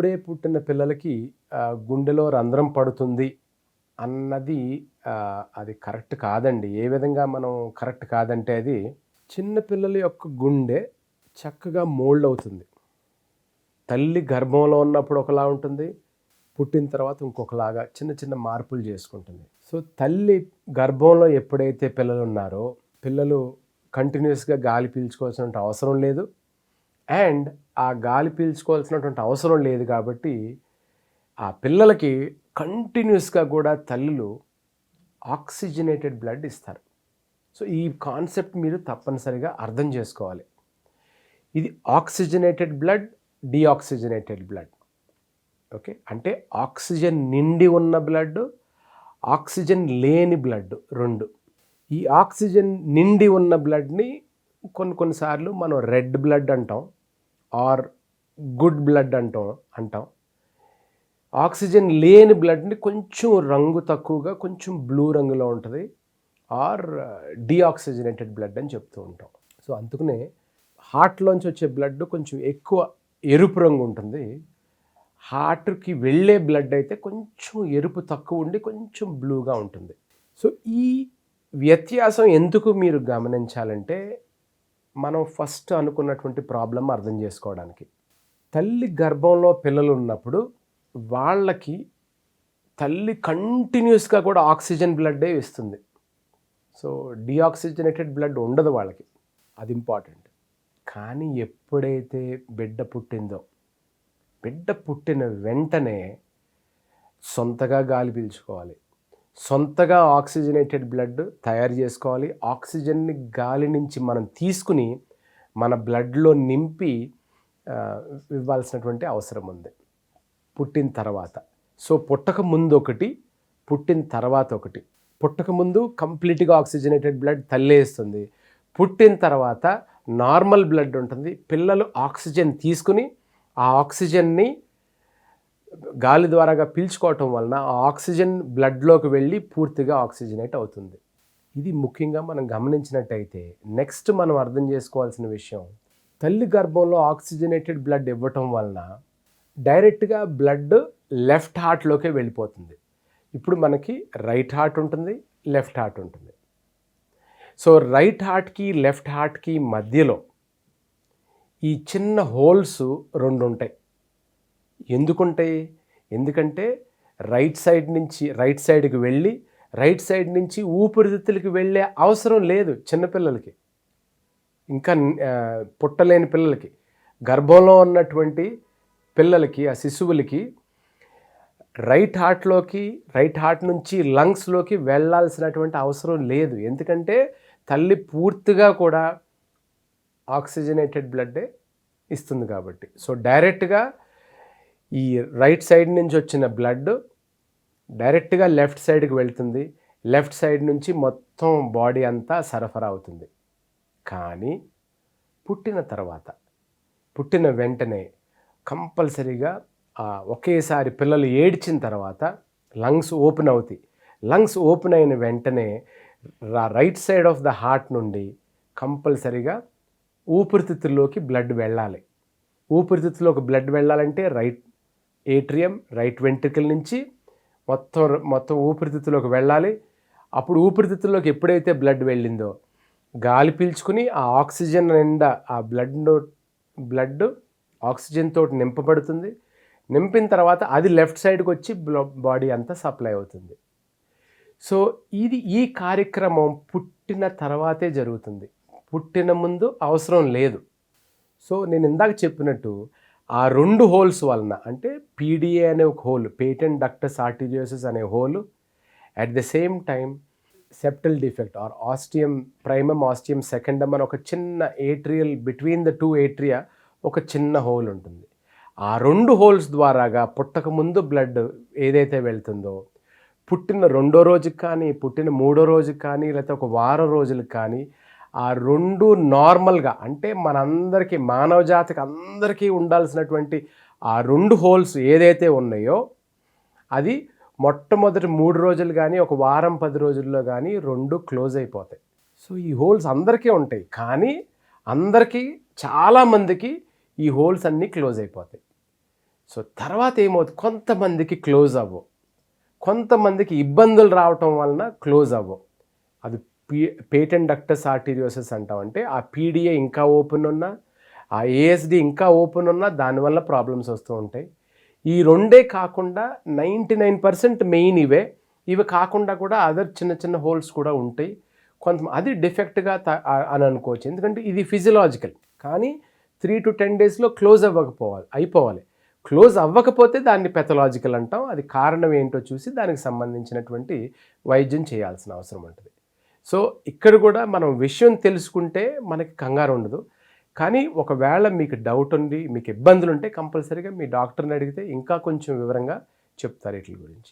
అప్పుడే పుట్టిన పిల్లలకి గుండెలో రంధ్రం పడుతుంది అన్నది అది కరెక్ట్ కాదండి. ఏ విధంగా మనం కరెక్ట్ కాదంటే అది చిన్న పిల్లల యొక్క గుండె చక్కగా మోల్డ్ అవుతుంది. తల్లి గర్భంలో ఉన్నప్పుడు ఒకలా ఉంటుంది పుట్టిన తర్వాత ఇంకొకలాగా చిన్న చిన్న మార్పులు చేసుకుంటుంది. సో తల్లి గర్భంలో ఎప్పుడైతే పిల్లలు ఉన్నారో పిల్లలు కంటిన్యూస్గా గాలి పీల్చుకోవాల్సిన అవసరం లేదు. అండ్ ఆ గాలి పీల్చుకోవాల్సినటువంటి అవసరం లేదు కాబట్టి ఆ పిల్లలకి కంటిన్యూస్గా కూడా తల్లులు ఆక్సిజనేటెడ్ బ్లడ్ ఇస్తారు. సో ఈ కాన్సెప్ట్ మీరు తప్పనిసరిగా అర్థం చేసుకోవాలి. ఇది oxygenated blood deoxygenated blood. Okay? అంటే ఆక్సిజన్ నిండి ఉన్న బ్లడ్ ఆక్సిజన్ లేని బ్లడ్ రెండు. ఈ ఆక్సిజన్ నిండి ఉన్న బ్లడ్ని కొన్ని కొన్నిసార్లు మనం రెడ్ బ్లడ్ అంటాం. ఆర్ గుడ్ బ్లడ్ అంటాం అంటాం. ఆక్సిజన్ లేని బ్లడ్ని కొంచెం రంగు తక్కువగా కొంచెం బ్లూ రంగులో ఉంటుంది. ఆర్ డీఆక్సిజనేటెడ్ బ్లడ్ అని చెప్తూ ఉంటాం. సో అందుకనే హార్ట్లోంచి వచ్చే బ్లడ్ కొంచెం ఎక్కువ ఎరుపు రంగు ఉంటుంది. హార్ట్కి వెళ్ళే బ్లడ్ అయితే కొంచెం ఎరుపు తక్కువ ఉండి కొంచెం బ్లూగా ఉంటుంది. సో ఈ వ్యత్యాసం ఎందుకు మీరు గమనించాలంటే మనం ఫస్ట్ అనుకున్నటువంటి ప్రాబ్లం అర్థం చేసుకోవడానికి. తల్లి గర్భంలో పిల్లలు ఉన్నప్పుడు వాళ్ళకి తల్లి కంటిన్యూస్గా కూడా ఆక్సిజన్ బ్లడ్డే ఇస్తుంది. సో డిఆక్సిజనేటెడ్ బ్లడ్ ఉండదు వాళ్ళకి. అది ఇంపార్టెంట్ కానీ ఎప్పుడైతే బిడ్డ పుట్టిందో బిడ్డ పుట్టిన వెంటనే సొంతగా గాలి పీల్చుకోవాలి. సొంతగా ఆక్సిజనేటెడ్ బ్లడ్ తయారు చేసుకోవాలి. ఆక్సిజన్ని గాలి నుంచి మనం తీసుకుని మన బ్లడ్లో నింపి ఇవ్వాల్సినటువంటి అవసరం ఉంది. పుట్టిన తర్వాత. సో పుట్టక ముందు ఒకటి పుట్టిన తర్వాత ఒకటి. పుట్టక ముందు కంప్లీట్గా ఆక్సిజనేటెడ్ బ్లడ్ తల్లేస్తుంది పుట్టిన తర్వాత నార్మల్ బ్లడ్ ఉంటుంది. పిల్లలు ఆక్సిజన్ తీసుకుని ఆ ఆక్సిజన్ని గాలి ద్వారాగా పీల్చుకోవటం వలన ఆ ఆక్సిజన్ బ్లడ్లోకి వెళ్ళి పూర్తిగా ఆక్సిజనేట్ అవుతుంది. ఇది ముఖ్యంగా మనం గమనించినట్టయితే నెక్స్ట్ మనం అర్థం చేసుకోవాల్సిన విషయం తల్లి గర్భంలో ఆక్సిజనేటెడ్ బ్లడ్ ఇవ్వటం వలన డైరెక్ట్గా బ్లడ్ లెఫ్ట్ హార్ట్లోకే వెళ్ళిపోతుంది. ఇప్పుడు మనకి రైట్ హార్ట్ ఉంటుంది లెఫ్ట్ హార్ట్ ఉంటుంది. సో రైట్ హార్ట్కి లెఫ్ట్ హార్ట్కి మధ్యలో ఈ చిన్న హోల్స్ రెండు ఉంటాయి ఎందుకుంటాయి? ఎందుకంటే రైట్ సైడ్ నుంచి రైట్ సైడ్కి వెళ్ళి రైట్ సైడ్ నుంచి ఊపిరితిత్తులకి వెళ్ళే అవసరం లేదు చిన్నపిల్లలకి. ఇంకా పుట్టలేని పిల్లలకి. గర్భంలో ఉన్నటువంటి పిల్లలకి ఆ శిశువులకి రైట్ హార్ట్లోకి రైట్ హార్ట్ నుంచి లంగ్స్లోకి వెళ్ళాల్సినటువంటి అవసరం లేదు. ఎందుకంటే తల్లి పూర్తిగా కూడా ఆక్సిజనేటెడ్ బ్లడ్డే ఇస్తుంది కాబట్టి. సో డైరెక్ట్గా ఈ రైట్ సైడ్ నుంచి వచ్చిన బ్లడ్ డైరెక్ట్గా లెఫ్ట్ సైడ్కి వెళ్తుంది. లెఫ్ట్ సైడ్ నుంచి మొత్తం బాడీ అంతా సరఫరా అవుతుంది. కానీ పుట్టిన తర్వాత పుట్టిన వెంటనే కంపల్సరీగా ఒకేసారి పిల్లలు ఏడ్చిన తర్వాత లంగ్స్ ఓపెన్ అవుతాయి. లంగ్స్ ఓపెన్ అయిన వెంటనే right side of the heart నుండి కంపల్సరీగా ఊపిరితిత్తుల్లోకి బ్లడ్ వెళ్ళాలి. ఊపిరితిత్తులోకి బ్లడ్ వెళ్ళాలంటే రైట్ ఏట్రియం రైట్ వెంట్రికల్ నుంచి మొత్తం మొత్తం ఊపిరితిత్తులోకి వెళ్ళాలి. అప్పుడు ఊపిరితిత్తుల్లోకి ఎప్పుడైతే బ్లడ్ వెళ్ళిందో గాలి పీల్చుకుని ఆ ఆక్సిజన్ నిండా ఆ బ్లడ్ బ్లడ్ ఆక్సిజన్ తోటి నింపబడుతుంది. నింపిన తర్వాత అది లెఫ్ట్ సైడ్కి వచ్చి బాడీ అంతా సప్లై అవుతుంది. సో ఇది ఈ కార్యక్రమం పుట్టిన తర్వాతే జరుగుతుంది. పుట్టిన ముందు అవసరం లేదు. సో నేను ఇందాక చెప్పినట్టు ఆ రెండు హోల్స్ వలన అంటే పీడిఏ అనే ఒక హోల్ పేటెంట్ డక్టస్ ఆర్టిజియోసిస్ అనే hole at the same time septal defect or ostium primum ostium secundum అని ఒక చిన్న atrial between the two atria ఒక చిన్న హోల్ ఉంటుంది. ఆ రెండు హోల్స్ ద్వారాగా పుట్టకముందు బ్లడ్ ఏదైతే వెళ్తుందో పుట్టిన రెండో రోజుకి కానీ పుట్టిన మూడో రోజుకి కానీ లేకపోతే ఒక వారం రోజులకు కానీ ఆ రెండు నార్మల్గా అంటే మనందరికీ మానవ జాతికి అందరికీ ఉండాల్సినటువంటి ఆ రెండు హోల్స్ ఏదైతే ఉన్నాయో అది మొట్టమొదటి మూడు రోజులు కానీ ఒక వారం పది రోజుల్లో కానీ రెండు క్లోజ్ అయిపోతాయి. సో ఈ హోల్స్ అందరికీ ఉంటాయి. కానీ అందరికీ చాలామందికి ఈ హోల్స్ అన్నీ క్లోజ్ అయిపోతాయి. సో తర్వాత ఏమవుతుంది? కొంతమందికి క్లోజ్ అవ్వవు. కొంతమందికి ఇబ్బందులు రావటం వలన క్లోజ్ అవ్వవు. అది పీ పేటెంట్ డక్టస్ ఆర్టీరియోసెస్ అంటామంటే ఆ పీడిఏ ఇంకా ఓపెన్ ఉన్నా ఆ ఏఎస్డి ఇంకా ఓపెన్ ఉన్నా దానివల్ల ప్రాబ్లమ్స్ వస్తూ ఉంటాయి. ఈ రెండే కాకుండా నైంటీ నైన్ పర్సెంట్ మెయిన్ ఇవే. ఇవి కాకుండా కూడా అదర్ చిన్న చిన్న హోల్స్ కూడా ఉంటాయి. కొంత అది డిఫెక్ట్గా అని అనుకోవచ్చు. ఎందుకంటే ఇది ఫిజియలాజికల్. కానీ త్రీ టు టెన్ డేస్లో క్లోజ్ అవ్వకపోవాలి అయిపోవాలి. క్లోజ్ అవ్వకపోతే దాన్ని పెథలాజికల్ అంటాం. అది కారణం ఏంటో చూసి దానికి సంబంధించినటువంటి వైద్యం చేయాల్సిన అవసరం ఉంటుంది. సో ఇక్కడ కూడా మనం విషయం తెలుసుకుంటే మనకి కంగారు ఉండదు. కానీ ఒకవేళ మీకు డౌట్ ఉంది మీకు ఇబ్బందులు ఉంటే కంపల్సరీగా మీ డాక్టర్ని అడిగితే ఇంకా కొంచెం వివరంగా చెప్తారు వీటి గురించి.